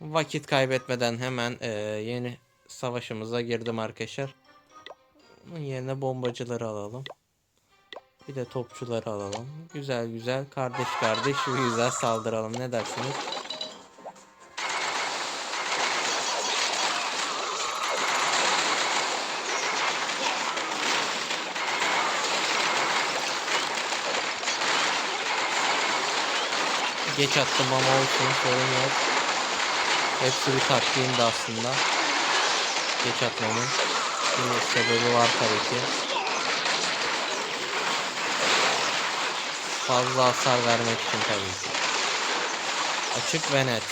Vakit kaybetmeden hemen e, yeni savaşımıza girdim arkadaşlar. Bunun yerine bombacıları alalım. Bir de topçuları alalım. Güzel güzel kardeş kardeş güzel saldıralım. Ne dersiniz? Geç attım ama olsun sorun yok. Hepsi bir taktiğimdi aslında. Geç atmamın. Bir sebebi var tabii ki. Fazla hasar vermek için tabii ki. Açık ve net.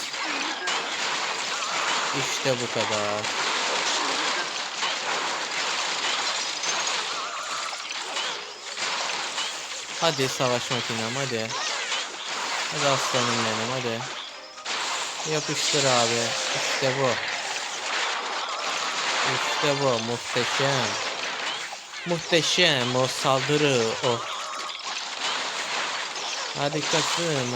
İşte bu kadar. Hadi savaş makinem hadi. Hadi aslanım benim hadi. Yapıştır abi. İşte bu. İşte bu muhteşem. Muhteşem o saldırı o. Hadi kaçın.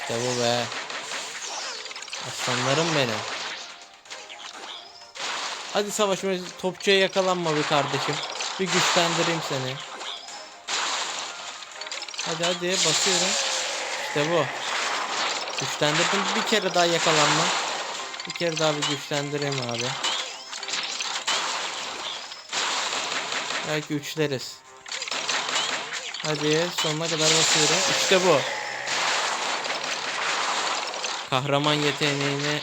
İşte bu be. Aslanlarım benim. Hadi savaşma topçuya yakalanma bir kardeşim. Bir güçlendireyim seni. Hadi hadi basıyorum. İşte bu. Güçlendirdim. Bir kere daha yakalanma. Bir kere daha bir güçlendireyim abi. Belki üçleriz. Hadi sonuna kadar basıyorum. İşte bu. Kahraman yeteneğini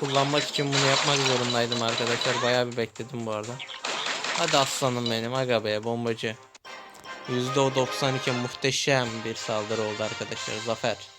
kullanmak için bunu yapmak zorundaydım arkadaşlar. Bayağı bir bekledim bu arada. Hadi aslanım benim aga be bombacı. %92 muhteşem bir saldırı oldu arkadaşlar. Zafer.